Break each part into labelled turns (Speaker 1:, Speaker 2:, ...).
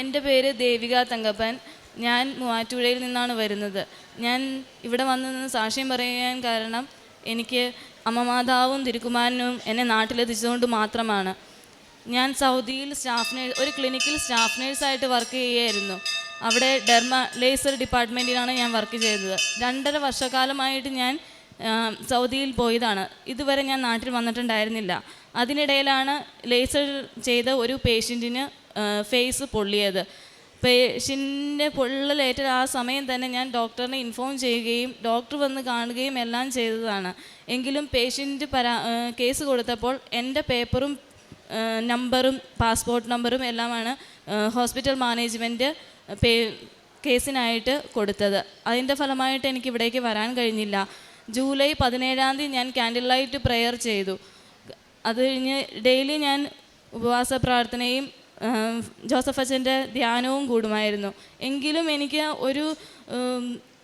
Speaker 1: എന്റെ പേര് ദേവിക തങ്കപ്പൻ. ഞാൻ മൂവാറ്റുപുഴയിൽ നിന്നാണ് വരുന്നത്. ഞാൻ ഇവിടെ വന്നു നിന്ന് സാക്ഷ്യം പറയാൻ കാരണം എനിക്ക് അമ്മമാതാവും തിരുക്കുമാരനും എന്നെ നാട്ടിലെത്തിച്ചതുകൊണ്ട് മാത്രമാണ്. ഞാൻ സൗദിയിൽ സ്റ്റാഫ് നേഴ്സ് ഒരു ക്ലിനിക്കിൽ സ്റ്റാഫ് നേഴ്സായിട്ട് വർക്ക് ചെയ്യുകയായിരുന്നു. അവിടെ ഡെർമ ലേസർ ഡിപ്പാർട്ട്മെന്റിലാണ് ഞാൻ വർക്ക് ചെയ്തത്. രണ്ടര വർഷക്കാലമായിട്ട് ഞാൻ സൗദിയിൽ പോയതാണ്. ഇതുവരെ ഞാൻ നാട്ടിൽ വന്നിട്ടുണ്ടായിരുന്നില്ല. അതിനിടയിലാണ് ലേസർ ചെയ്ത ഒരു പേഷ്യന്റിന് ഫേസ് പൊള്ളിയത്. പേഷ്യന്റെ പൊള്ളലേറ്റ ആ സമയം തന്നെ ഞാൻ ഡോക്ടറിനെ ഇൻഫോം ചെയ്യുകയും ഡോക്ടർ വന്ന് കാണുകയും എല്ലാം ചെയ്തതാണ്. എങ്കിലും പേഷ്യന്റ് പരാ കേസ് കൊടുത്തപ്പോൾ എന്റെ പേപ്പറും നമ്പറും പാസ്പോർട്ട് നമ്പറും എല്ലാമാണ് ഹോസ്പിറ്റൽ മാനേജ്മെന്റ് പേ കേസിനായിട്ട് കൊടുത്തത്. അതിന്റെ ഫലമായിട്ട് എനിക്ക് ഇവിടേക്ക് വരാൻ കഴിഞ്ഞില്ല. ജൂലൈ പതിനേഴാം തീയതി ഞാൻ ക്യാൻഡിൽ ലൈറ്റ് പ്രെയർ ചെയ്തു. അത് കഴിഞ്ഞ് ഡെയിലി ഞാൻ ഉപവാസ പ്രാർത്ഥനയും ജോസഫ് അച്ഛന്റെ ധ്യാനവും കൂടുമായിരുന്നു. എങ്കിലും എനിക്ക് ഒരു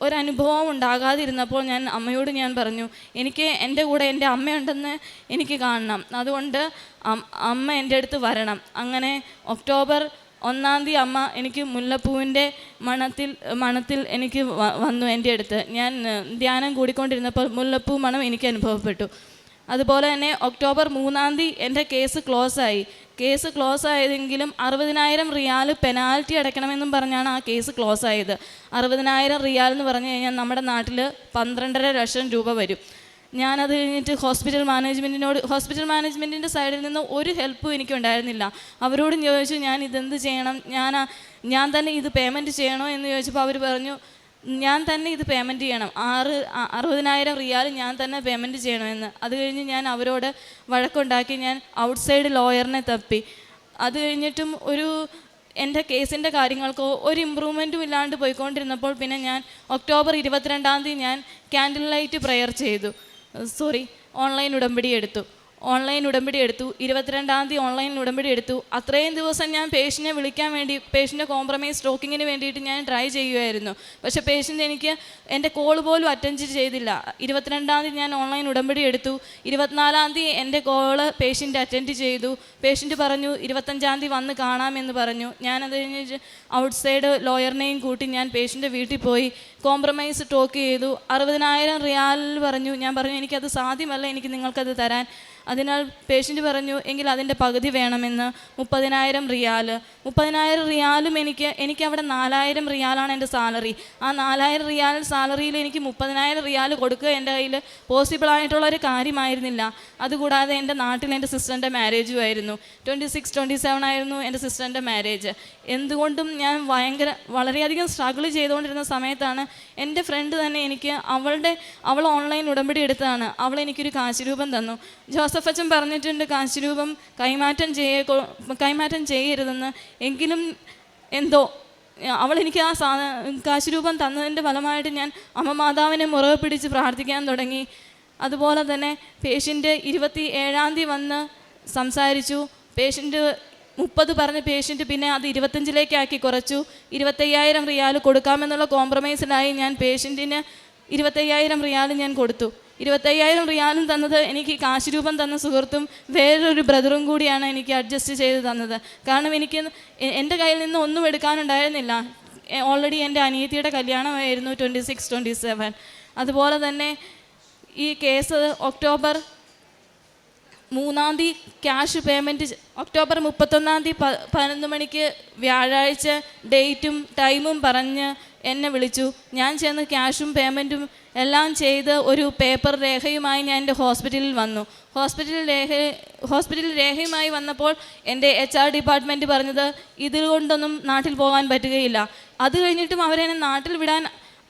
Speaker 1: ഒരനുഭവം ഉണ്ടാകാതിരുന്നപ്പോൾ ഞാൻ അമ്മയോട് ഞാൻ പറഞ്ഞു എനിക്ക് എന്റെ കൂടെ എന്റെ അമ്മയുണ്ടെന്ന് എനിക്ക് കാണണം. അതുകൊണ്ട് അമ്മ എന്റെ അടുത്ത് വരണം. അങ്ങനെ ഒക്ടോബർ ഒന്നാം തീയതി അമ്മ എനിക്ക് മുല്ലപ്പൂവിന്റെ മണത്തിൽ മണത്തിൽ എനിക്ക് വന്നു എന്റെ അടുത്ത്. ഞാൻ ധ്യാനം കൂടിക്കൊണ്ടിരുന്നപ്പോൾ മുല്ലപ്പൂ മണം എനിക്ക് അനുഭവപ്പെട്ടു. അതുപോലെ തന്നെ ഒക്ടോബർ മൂന്നാം തീയതി എന്റെ കേസ് ക്ലോസ് ആയി കേസ് ക്ലോസ് ആയതെങ്കിലും അറുപതിനായിരം റിയാൽ പെനാൽറ്റി അടയ്ക്കണമെന്നും പറഞ്ഞാണ് ആ കേസ് ക്ലോസ് ആയത് അറുപതിനായിരം റിയാൽ എന്ന് പറഞ്ഞു കഴിഞ്ഞാൽ നമ്മുടെ നാട്ടിൽ പന്ത്രണ്ടര ലക്ഷം രൂപ വരും. ഞാനത് കഴിഞ്ഞിട്ട് ഹോസ്പിറ്റൽ മാനേജ്മെന്റിനോട് ഹോസ്പിറ്റൽ മാനേജ്മെന്റിന്റെ സൈഡിൽ നിന്ന് ഒരു ഹെൽപ്പും എനിക്കുണ്ടായിരുന്നില്ല. അവരോടും ചോദിച്ചു ഞാൻ ഇതെന്ത് ചെയ്യണം? ഞാൻ ഞാൻ തന്നെ ഇത് പേയ്മെന്റ് ചെയ്യണോ? എന്ന് ചോദിച്ചപ്പോൾ അവർ പറഞ്ഞു ഞാൻ തന്നെ ഇത് പേയ്മെന്റ് ചെയ്യണം. ആറ് അറുപതിനായിരം റിയാൽ ഞാൻ തന്നെ പേയ്മെന്റ് ചെയ്യണമെന്ന്. അത് കഴിഞ്ഞ് ഞാൻ അവരോട് വഴക്കുണ്ടാക്കി ഞാൻ ഔട്ട്സൈഡ് ലോയറിനെ തപ്പി. അത് കഴിഞ്ഞിട്ടും ഒരു എന്റെ കേസിന്റെ കാര്യങ്ങൾക്കോ ഒരു ഇമ്പ്രൂവ്മെന്റും ഇല്ലാണ്ട് പോയിക്കൊണ്ടിരുന്നപ്പോൾ പിന്നെ ഞാൻ ഒക്ടോബർ ഇരുപത്തിരണ്ടാം തീയതി ഞാൻ ക്യാൻഡിൽ ലൈറ്റ് പ്രെയർ ചെയ്തു. സോറി ഓൺലൈൻ ഉടമ്പടി എടുത്തു. ഓൺലൈൻ ഉടമ്പടി എടുത്തു. ഇരുപത്തിരണ്ടാം തീയതി ഓൺലൈൻ ഉടമ്പടി എടുത്തു. അത്രയും ദിവസം ഞാൻ പേഷ്യനെ വിളിക്കാൻ വേണ്ടി പേഷ്യന്റെ കോംപ്രമൈസ് സ്റ്റോക്കിങ്ങിന് വേണ്ടിയിട്ട് ഞാൻ ട്രൈ ചെയ്യുമായിരുന്നു പക്ഷേ പേഷ്യന്റ് എനിക്ക് എന്റെ കോൾ പോലും അറ്റൻഡ് ചെയ്തില്ല. ഇരുപത്തിരണ്ടാം തീയതി ഞാൻ ഓൺലൈൻ ഉടമ്പടി എടുത്തു. ഇരുപത്തിനാലാം തീയതി എന്റെ കോൾ പേഷ്യന്റ് അറ്റൻഡ് ചെയ്തു. പേഷ്യന്റ് പറഞ്ഞു ഇരുപത്തഞ്ചാം തീയതി വന്ന് കാണാമെന്ന് പറഞ്ഞു. ഞാനത് കഴിഞ്ഞ് ഔട്ട്സൈഡ് ലോയറിനെയും കൂട്ടി ഞാൻ പേഷ്യന്റെ വീട്ടിൽ പോയി. കോംപ്രമൈസ് ടോക്ക് ചെയ്തു. അറുപതിനായിരം റിയാൽ പറഞ്ഞു. ഞാൻ പറഞ്ഞു എനിക്കത് സാധ്യമല്ല. എനിക്ക് നിങ്ങൾക്കത് തരാൻ. അതിനാൽ പേഷ്യന്റ് പറഞ്ഞു എങ്കിൽ അതിന്റെ പകുതി വേണമെന്ന്. മുപ്പതിനായിരം റിയാൽ. മുപ്പതിനായിരം റിയാലും എനിക്ക് എനിക്ക് അവിടെ നാലായിരം റിയാലാണ് എന്റെ സാലറി. ആ നാലായിരം റിയാൽ സാലറിയിൽ എനിക്ക് മുപ്പതിനായിരം റിയാൽ കൊടുക്കുക എന്റെ കയ്യിൽ ഒരു കാര്യമായിരുന്നില്ല. അതുകൂടാതെ എന്റെ നാട്ടിൽ എന്റെ സിസ്റ്ററിന്റെ മാരേജും ആയിരുന്നു. ട്വന്റി സിക്സ് ട്വന്റി സെവൻ ആയിരുന്നു എന്റെ സിസ്റ്ററിന്റെ മാരേജ് എന്തുകൊണ്ടും ഞാൻ ഭയങ്കര വളരെയധികം സ്ട്രഗിൾ ചെയ്തുകൊണ്ടിരുന്ന സമയത്താണ് എന്റെ ഫ്രണ്ട് തന്നെ എനിക്ക് അവളുടെ അവൾ ഓൺലൈൻ ഉടമ്പടി എടുത്തതാണ്. അവൾ എനിക്കൊരു കാശുരൂപം തന്നു. ജോസഫ് പറഞ്ഞിട്ടുണ്ട് കാശിരൂപം കൈമാറ്റം ചെയ്യ കൈമാറ്റം ചെയ്യരുതെന്ന്. എങ്കിലും എന്തോ അവൾ എനിക്ക് ആ സാ കാശുരൂപം തന്നതിന്റെ ഫലമായിട്ട് ഞാൻ അമ്മ മാതാവിനെ മുറവ് പിടിച്ച് പ്രാർത്ഥിക്കാൻ തുടങ്ങി. അതുപോലെ തന്നെ പേഷ്യന്റ് ഇരുപത്തി ഏഴാം തീയതി വന്ന് സംസാരിച്ചു. പേഷ്യന്റ് മുപ്പത് പറഞ്ഞ പേഷ്യന്റ് പിന്നെ അത് ഇരുപത്തഞ്ചിലേക്കാക്കി കുറച്ചു. ഇരുപത്തയ്യായിരം റിയാൽ കൊടുക്കാമെന്നുള്ള കോംപ്രമൈസിലായി ഞാൻ പേഷ്യന്റിന് ഇരുപത്തയ്യായിരം റിയാൽ ഞാൻ കൊടുത്തു. ഇരുപത്തയ്യായിരം റിയാലും തന്നത് എനിക്ക് കാശ് രൂപം തന്ന സുഹൃത്തും വേറൊരു ബ്രദറും കൂടിയാണ് എനിക്ക് അഡ്ജസ്റ്റ് ചെയ്ത് തന്നത്. കാരണം എനിക്ക് എന്റെ കയ്യിൽ നിന്ന് ഒന്നും എടുക്കാനുണ്ടായിരുന്നില്ല. ഓൾറെഡി എന്റെ അനിയത്തിയുടെ കല്യാണമായിരുന്നു ട്വന്റി സിക്സ് ട്വന്റി സെവൻ അതുപോലെ തന്നെ ഈ കേസ് ഒക്ടോബർ മൂന്നാം തീയതി ക്യാഷ് പേയ്മെന്റ് ഒക്ടോബർ മുപ്പത്തൊന്നാം തീയതി പതിനൊന്ന് മണിക്ക് വ്യാഴാഴ്ച ഡേറ്റും ടൈമും പറഞ്ഞ് എന്നെ വിളിച്ചു. ഞാൻ ചെന്ന് ക്യാഷും പേയ്മെന്റും എല്ലാം ചെയ്ത് ഒരു പേപ്പർ രേഖയുമായി ഞാൻ എന്റെ ഹോസ്പിറ്റലിൽ വന്നു. ഹോസ്പിറ്റൽ രേഖ ഹോസ്പിറ്റൽ രേഖയുമായി വന്നപ്പോൾ എന്റെ എച്ച് ആർ ഡിപ്പാർട്ട്മെന്റ് പറഞ്ഞത് ഇതുകൊണ്ടൊന്നും നാട്ടിൽ പോകാൻ പറ്റുകയില്ല. അത് കഴിഞ്ഞിട്ടും അവരെന്നെ നാട്ടിൽ വിടാൻ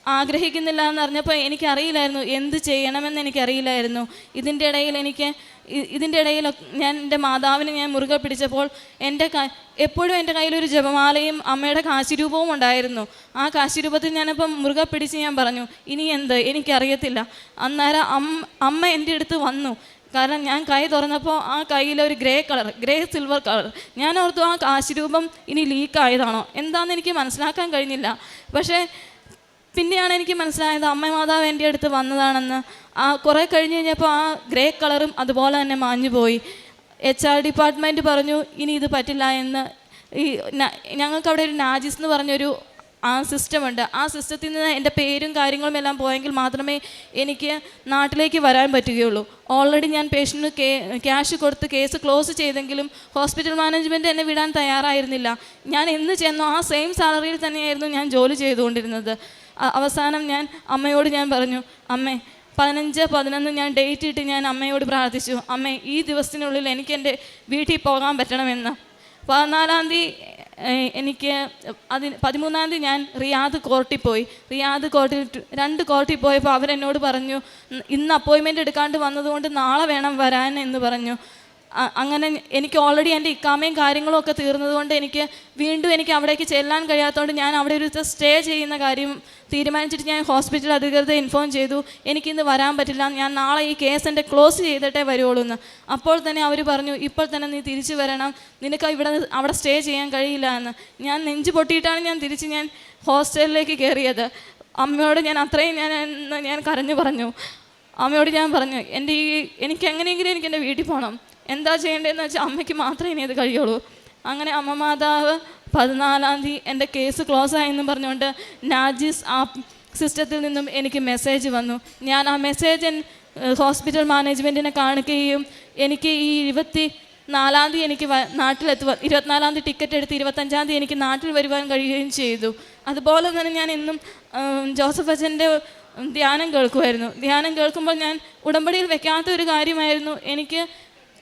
Speaker 1: ആഗ്രഹിക്കുന്നില്ല എന്ന് അറിഞ്ഞപ്പോൾ എനിക്കറിയില്ലായിരുന്നു എന്ത് ചെയ്യണമെന്ന് എനിക്കറിയില്ലായിരുന്നു. ഇതിന്റെ ഇടയിൽ എനിക്ക് ഇതിന്റെ ഇടയിൽ ഞാൻ എന്റെ മാതാവിനെ ഞാൻ മുറുകെ പിടിച്ചപ്പോൾ എന്റെ എപ്പോഴും എന്റെ കയ്യിലൊരു ജപമാലയും അമ്മയുടെ കാശിരൂപവും ഉണ്ടായിരുന്നു. ആ കാശിരൂപത്തിൽ ഞാനിപ്പം മുറുകെ പിടിച്ച് ഞാൻ പറഞ്ഞു ഇനി എന്ത്? എനിക്കറിയത്തില്ല. അന്നേരം അമ്മ അമ്മ എന്റെ അടുത്ത് വന്നു. കാരണം ഞാൻ കൈ തുറന്നപ്പോൾ ആ കയ്യിൽ ഒരു grey colour grey silver colour. ഞാൻ ഓർത്തു ആ കാശിരൂപം ഇനി ലീക്കായതാണോ എന്താണെന്ന് എനിക്ക് മനസ്സിലാക്കാൻ കഴിഞ്ഞില്ല. പക്ഷേ പിന്നെയാണ് എനിക്ക് മനസ്സിലായത് അമ്മ മാതാവ് എന്റെ അടുത്ത് വന്നതാണെന്ന്. ആ കുറേ കഴിഞ്ഞ് കഴിഞ്ഞപ്പോൾ ആ ഗ്രേ കളറും അതുപോലെ തന്നെ മാഞ്ഞു പോയി. എച്ച് ആർ ഡിപ്പാർട്ട്മെന്റ് പറഞ്ഞു ഇനി ഇത് പറ്റില്ല എന്ന്. ഈ ഞങ്ങൾക്ക് അവിടെ ഒരു നാജിസ് എന്ന് പറഞ്ഞൊരു ആ സിസ്റ്റമുണ്ട്. ആ സിസ്റ്റത്തിൽ നിന്ന് എന്റെ പേരും കാര്യങ്ങളും എല്ലാം പോയെങ്കിൽ മാത്രമേ എനിക്ക് നാട്ടിലേക്ക് വരാൻ പറ്റുകയുള്ളൂ. ഓൾറെഡി ഞാൻ പേഷ്യന്റിന് ക്യാഷ് കൊടുത്ത് കേസ് ക്ലോസ് ചെയ്തെങ്കിലും ഹോസ്പിറ്റൽ മാനേജ്മെന്റ് എന്നെ വിടാൻ തയ്യാറായിരുന്നില്ല. ഞാൻ എന്ന് ചെന്നോ ആ സെയിം സാലറിയിൽ തന്നെയായിരുന്നു ഞാൻ ജോലി ചെയ്തുകൊണ്ടിരുന്നത്. അവസാനം ഞാൻ അമ്മയോട് ഞാൻ പറഞ്ഞു അമ്മേ പതിനഞ്ച് പതിനൊന്ന് ഞാൻ ഡേറ്റ് ഇട്ട് ഞാൻ അമ്മയോട് പ്രാർത്ഥിച്ചു. അമ്മേ ഈ ദിവസത്തിനുള്ളിൽ എനിക്ക് എന്റെ വീട്ടിൽ പോകാൻ പറ്റണമെന്ന്. പതിനാലാം തീയതി എനിക്ക് അതിന് പതിമൂന്നാം തീയതി ഞാൻ റിയാദ് കോർട്ടിൽ പോയി. റിയാദ് കോർട്ടിൽ രണ്ട് കോർട്ടിൽ പോയപ്പോൾ അവരെന്നോട് പറഞ്ഞു "ഇന്ന് അപ്പോയിൻമെന്റ് എടുക്കാണ്ട് വന്നതുകൊണ്ട് നാളെ വേണം വരാൻ എന്ന് പറഞ്ഞു. അങ്ങനെ എനിക്ക് ഓൾറെഡി എന്റെ ഇക്കാമയും കാര്യങ്ങളും ഒക്കെ തീർന്നതുകൊണ്ട് എനിക്ക് വീണ്ടും എനിക്ക് അവിടേക്ക് ചെല്ലാൻ കഴിയാത്തതുകൊണ്ട് ഞാൻ അവിടെ ഒരു സ്റ്റേ ചെയ്യുന്ന കാര്യം തീരുമാനിച്ചിട്ട് ഞാൻ ഹോസ്പിറ്റൽ അധികൃതരെ ഇൻഫോം ചെയ്തു. എനിക്കിന്ന് വരാൻ പറ്റില്ല. ഞാൻ നാളെ ഈ കേസ് എന്റെ ക്ലോസ് ചെയ്തിട്ടേ വരുള്ളൂ എന്ന് അപ്പോൾ തന്നെ അവർ പറഞ്ഞു ഇപ്പോൾ തന്നെ നീ തിരിച്ചു വരണം. നിനക്ക് ഇവിടെ അവിടെ സ്റ്റേ ചെയ്യാൻ കഴിയില്ല എന്ന്. ഞാൻ നെഞ്ച് പൊട്ടിയിട്ടാണ് ഞാൻ തിരിച്ച് ഞാൻ ഹോസ്റ്റലിലേക്ക് കയറിയത്. അമ്മയോട് ഞാൻ അത്രയും ഞാൻ ഞാൻ കരഞ്ഞു പറഞ്ഞു. അമ്മയോട് ഞാൻ പറഞ്ഞു എന്റെ ഈ എനിക്ക് എങ്ങനെയെങ്കിലും എനിക്ക് എന്റെ വീട്ടിൽ പോകണം എന്താ ചെയ്യേണ്ടതെന്ന് വെച്ചാൽ അമ്മയ്ക്ക് മാത്രമേ ഇനി അത് കഴിയുള്ളൂ. അങ്ങനെ അമ്മ മാതാവ് പതിനാലാം തീയതി എന്റെ കേസ് ക്ലോസ് ആയെന്ന് പറഞ്ഞുകൊണ്ട് നാജിസ് ആ സിസ്റ്റത്തിൽ നിന്നും എനിക്ക് മെസ്സേജ് വന്നു. ഞാൻ ആ മെസ്സേജ് ഹോസ്പിറ്റൽ മാനേജ്മെന്റിനെ കാണിക്കുകയും എനിക്ക് ഈ ഇരുപത്തി നാലാം തീയതി എനിക്ക് നാട്ടിലെത്തുക ഇരുപത്തിനാലാം തീയതി ടിക്കറ്റ് എടുത്ത് ഇരുപത്തഞ്ചാം തീയതി എനിക്ക് നാട്ടിൽ വരുവാൻ കഴിയുകയും ചെയ്തു. അതുപോലെ തന്നെ ഞാൻ എന്നും ജോസഫ് അച്ഛന്റെ ധ്യാനം കേൾക്കുമായിരുന്നു. ധ്യാനം കേൾക്കുമ്പോൾ ഞാൻ ഉടമ്പടിയിൽ വെക്കാത്ത ഒരു കാര്യമായിരുന്നു. എനിക്ക്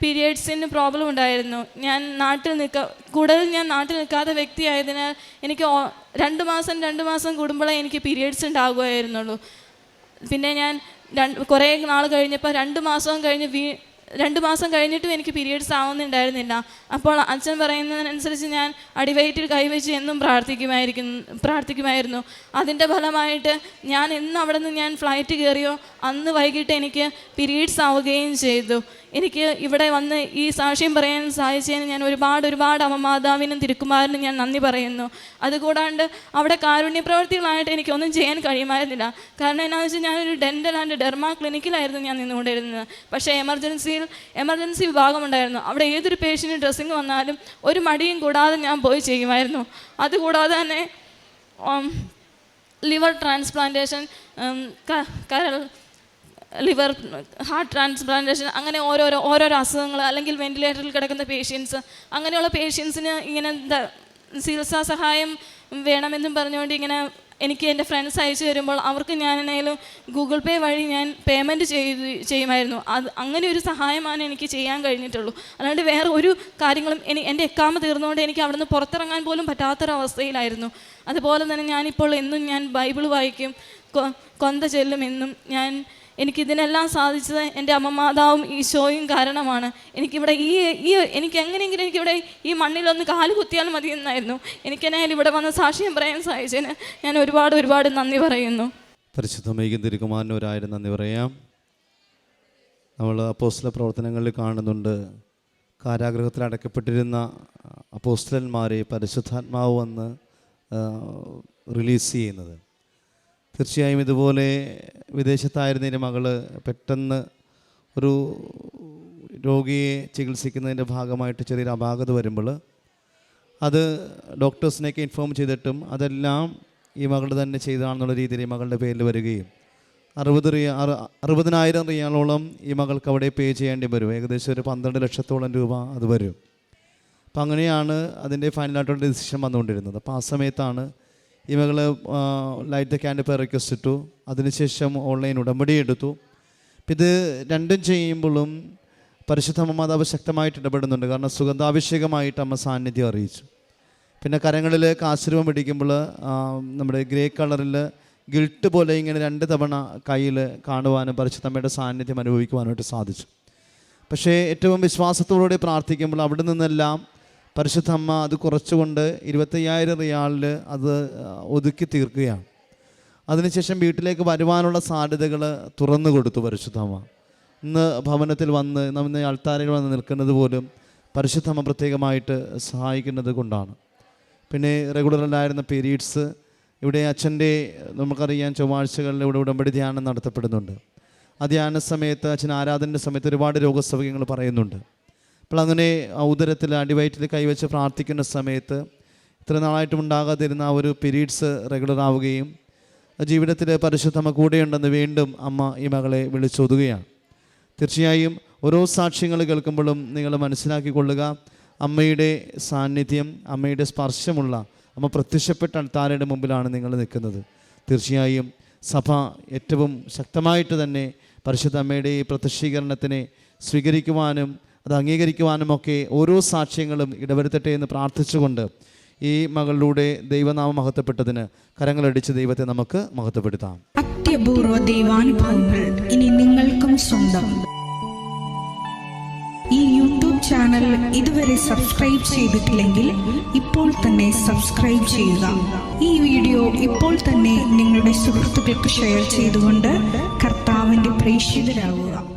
Speaker 1: പീരിയഡ്സിന് പ്രോബ്ലം ഉണ്ടായിരുന്നു. ഞാൻ നാട്ടിൽ നിൽക്ക കൂടുതൽ ഞാൻ നാട്ടിൽ നിൽക്കാത്ത വ്യക്തിയായതിനാൽ എനിക്ക് രണ്ട് മാസം രണ്ട് മാസം കൂടുമ്പോഴേ എനിക്ക് പീരിയഡ്സ് ഉണ്ടാകുമായിരുന്നുള്ളൂ. പിന്നെ ഞാൻ രണ്ട് കുറേ നാൾ കഴിഞ്ഞപ്പോൾ രണ്ട് മാസം കഴിഞ്ഞ് വീ രണ്ട് മാസം കഴിഞ്ഞിട്ടും എനിക്ക് പീരിയഡ്സ് ആവുന്നുണ്ടായിരുന്നില്ല. അപ്പോൾ അച്ഛൻ പറയുന്നതിനനുസരിച്ച് ഞാൻ അടിവയറ്റിൽ കൈവച്ച് എന്നും പ്രാർത്ഥിക്കുമായിരിക്കും പ്രാർത്ഥിക്കുമായിരുന്നു. അതിന്റെ ഫലമായിട്ട് ഞാൻ എന്ന് അവിടെ നിന്ന് ഞാൻ ഫ്ലൈറ്റ് കയറിയോ അന്ന് വൈകിട്ട് എനിക്ക് പീരീഡ്സ് ആവുകയും ചെയ്തു. എനിക്ക് ഇവിടെ വന്ന് ഈ സാക്ഷ്യം പറയാൻ സാധിച്ചതിന് ഞാൻ ഒരുപാട് ഒരുപാട് അമ്മമാതാവിനും തിരുക്കുമാരനും ഞാൻ നന്ദി പറയുന്നു. അതുകൂടാണ്ട് അവിടെ കാരുണ്യ പ്രവർത്തികളായിട്ട് എനിക്കൊന്നും ചെയ്യാൻ കഴിയുമായിരുന്നില്ല. കാരണം എന്നാന്ന് വെച്ചാൽ ഞാനൊരു ഡെന്റൽ ആൻഡ് ഡെർമ ക്ലിനിക്കിലായിരുന്നു ഞാൻ നിന്നുകൊണ്ടിരുന്നത്. പക്ഷേ എമർജൻസിയിൽ എമർജൻസി വിഭാഗമുണ്ടായിരുന്നു. അവിടെ ഏതൊരു പേഷ്യന്റ് ഡ്രസ്സിങ് വന്നാലും ഒരു മടിയും കൂടാതെ ഞാൻ പോയി ചെയ്യുമായിരുന്നു. അതുകൂടാതെ തന്നെ ലിവർ ട്രാൻസ്പ്ലാന്റേഷൻ കരൾ ലിവർ ഹാർട്ട് ട്രാൻസ്പ്ലാന്റേഷൻ അങ്ങനെ ഓരോരോ ഓരോരോ അസുഖങ്ങൾ അല്ലെങ്കിൽ വെന്റിലേറ്ററിൽ കിടക്കുന്ന പേഷ്യൻസ് അങ്ങനെയുള്ള പേഷ്യൻസിന് ഇങ്ങനെ എന്താ ചികിത്സാ സഹായം വേണമെന്നും പറഞ്ഞുകൊണ്ട് ഇങ്ങനെ എനിക്ക് എന്റെ ഫ്രണ്ട്സ് അയച്ചു തരുമ്പോൾ അവർക്ക് എന്നായാലും ഗൂഗിൾ പേ വഴി ഞാൻ പേയ്മെന്റ് ചെയ്ത് ചെയ്യുമായിരുന്നു. അത് അങ്ങനെ ഒരു സഹായമാണ് എനിക്ക് ചെയ്യാൻ കഴിഞ്ഞിട്ടുള്ളൂ. അല്ലാണ്ട് വേറെ ഒരു കാര്യങ്ങളും എനി എന്റെ എക്കാമ തീർന്നുകൊണ്ട് എനിക്ക് അവിടുന്ന് പുറത്തിറങ്ങാൻ പോലും പറ്റാത്തൊരവസ്ഥയിലായിരുന്നു. അതുപോലെ തന്നെ ഞാനിപ്പോൾ എന്നും ഞാൻ ബൈബിൾ വായിക്കും കൊന്ത ചെല്ലും എന്നും ഞാൻ എനിക്കിതിനെല്ലാം സാധിച്ചത് എന്റെ അമ്മമാതാവും ഈശോയും കാരണമാണ്. എനിക്കിവിടെ ഈ ഈ എനിക്ക് എങ്ങനെയെങ്കിലും എനിക്കിവിടെ ഈ മണ്ണിലൊന്ന് കാൽ കുത്തിയാൽ മതി എന്നായിരുന്നു. എനിക്കെന്നായാലും ഇവിടെ വന്ന് സാക്ഷ്യം പറയാൻ സാധിച്ചതിന് ഞാൻ ഒരുപാട് ഒരുപാട് നന്ദി പറയുന്നു.
Speaker 2: പരിശുദ്ധ മൈകും തിരുക്കുമാരന് ഒരായിരം നന്ദി പറയാം. നമ്മൾ അപ്പോസ്റ്റല പ്രവർത്തനങ്ങളിൽ കാണുന്നുണ്ട്. കാരാഗ്രഹത്തിൽ അടയ്ക്കപ്പെട്ടിരുന്ന അപ്പോസ്റ്റലന്മാരെ പരിശുദ്ധാത്മാവ് വന്ന് റിലീസ് ചെയ്യുന്നത്. തീർച്ചയായും ഇതുപോലെ വിദേശത്തായിരുന്ന എന്റെ പെട്ടെന്ന് ഒരു രോഗിയെ ചികിത്സിക്കുന്നതിന്റെ ഭാഗമായിട്ട് ചെറിയൊരു അപാകത വരുമ്പോൾ അത് ഡോക്ടേഴ്സിനെയൊക്കെ ഇൻഫോം ചെയ്തിട്ടും അതെല്ലാം ഈ മകൾ തന്നെ ചെയ്തതാണെന്നുള്ള രീതിയിൽ ഈ മകളുടെ പേരിൽ വരികയും അറുപത് റിയ അറു അറുപതിനായിരം റിയാളോളം ഈ മകൾക്ക് അവിടെ പേ ചെയ്യേണ്ടി വരും. ഏകദേശം ഒരു പന്ത്രണ്ട് ലക്ഷത്തോളം രൂപ അത് വരും. അപ്പം അങ്ങനെയാണ് അതിന്റെ ഫൈനലായിട്ടുള്ള ഡിസിഷൻ വന്നുകൊണ്ടിരുന്നത്. അപ്പോൾ ആ സമയത്താണ് ഈ മകൾ ലൈറ്റ് ദ ക്യാൻഡ് പേർ റിക്വസ്റ്റ് ഇട്ടു. അതിനുശേഷം ഓൺലൈൻ ഉടമ്പടി എടുത്തു. ഇത് രണ്ടും ചെയ്യുമ്പോഴും പരിശുദ്ധ മാതാവ് ശക്തമായിട്ട് ഇടപെടുന്നുണ്ട്. കാരണം സുഗന്ധാഭിഷേകമായിട്ട് അമ്മ സാന്നിധ്യം അറിയിച്ചു. പിന്നെ കരങ്ങളിൽ കാശ്രൂപം പിടിക്കുമ്പോൾ നമ്മുടെ ഗ്രേ കളറിൽ ഗിൽട്ട് പോലെ ഇങ്ങനെ രണ്ട് തവണ കയ്യിൽ കാണുവാനും പരിശുദ്ധമ്മയുടെ സാന്നിധ്യം അനുഭവിക്കുവാനായിട്ട് സാധിച്ചു. പക്ഷേ ഏറ്റവും വിശ്വാസത്തോടെ പ്രാർത്ഥിക്കുമ്പോൾ അവിടെ നിന്നെല്ലാം പരിശുദ്ധമ്മ അത് കുറച്ചുകൊണ്ട് ഇരുപത്തയ്യായിരം റിയാളിൽ അത് ഒതുക്കി തീർക്കുകയാണ്. അതിനുശേഷം വീട്ടിലേക്ക് വരുവാനുള്ള സാധ്യതകൾ തുറന്നു കൊടുത്തു പരിശുദ്ധമ്മ ഇന്ന് ഭവനത്തിൽ വന്ന് നമ്മൾ അൾത്താരയിൽ വന്ന് നിൽക്കുന്നത് പോലും പരിശുദ്ധമ്മ പ്രത്യേകമായിട്ട് സഹായിക്കുന്നത് കൊണ്ടാണ്. പിന്നെ റെഗുലറിലായിരുന്ന പീരീഡ്സ് ഇവിടെ അച്ഛന്റെ നമുക്കറിയാം ചൊവ്വാഴ്ചകളിൽ ഇവിടെ ഉടമ്പടി ധ്യാനം നടത്തപ്പെടുന്നുണ്ട്. ആ ധ്യാന സമയത്ത് അച്ഛൻ ആരാധന സമയത്ത് ഒരുപാട് രോഗസൗകര്യങ്ങൾ പറയുന്നുണ്ട്. അപ്പോൾ അങ്ങനെ ആ ഉദരത്തിൽ അടിവയറ്റിൽ കൈവച്ച് പ്രാർത്ഥിക്കുന്ന സമയത്ത് ഇത്ര നാളായിട്ടും ഉണ്ടാകാതിരുന്ന ആ ഒരു പീരീഡ്സ് റെഗുലർ ആവുകയും ജീവിതത്തിൽ പരിശുദ്ധമ്മ കൂടെയുണ്ടെന്ന് വീണ്ടും അമ്മ ഈ മകളെ വിളിച്ചൊതുകയാണ്. തീർച്ചയായും ഓരോ സാക്ഷ്യങ്ങൾ കേൾക്കുമ്പോഴും നിങ്ങൾ മനസ്സിലാക്കിക്കൊള്ളുക അമ്മയുടെ സാന്നിധ്യം അമ്മയുടെ സ്പർശമുള്ള അമ്മ പ്രത്യക്ഷപ്പെട്ട അൾത്താരയുടെ മുമ്പിലാണ് നിങ്ങൾ നിൽക്കുന്നത്. തീർച്ചയായും സഭ ഏറ്റവും ശക്തമായിട്ട് തന്നെ പരിശുദ്ധ അമ്മയുടെ ഈ പ്രത്യക്ഷീകരണത്തിനെ സ്വീകരിക്കുവാനും അത് അംഗീകരിക്കുവാനുമൊക്കെ ഓരോ സാക്ഷ്യങ്ങളും ഇടവരുത്തട്ടെ എന്ന് പ്രാർത്ഥിച്ചുകൊണ്ട് ഈ മകളിലൂടെ ദൈവനാമം മഹത്വപ്പെട്ടതിന് കരങ്ങളടിച്ച് ദൈവത്തെ നമുക്ക് മഹത്വപ്പെടുത്താം.
Speaker 3: അത്യപൂർവ ദൈവാനുഭവങ്ങൾ ഇനി നിങ്ങൾക്കും സ്വന്തം. ഈ യൂട്യൂബ് ചാനൽ ഇതുവരെ സബ്സ്ക്രൈബ് ചെയ്തിട്ടില്ലെങ്കിൽ ഇപ്പോൾ തന്നെ സബ്സ്ക്രൈബ് ചെയ്യുക. ഈ വീഡിയോ ഇപ്പോൾ തന്നെ നിങ്ങളുടെ സുഹൃത്തുക്കൾക്ക് ഷെയർ ചെയ്തുകൊണ്ട് കർത്താവിന്റെ പ്രേക്ഷിതരാകുക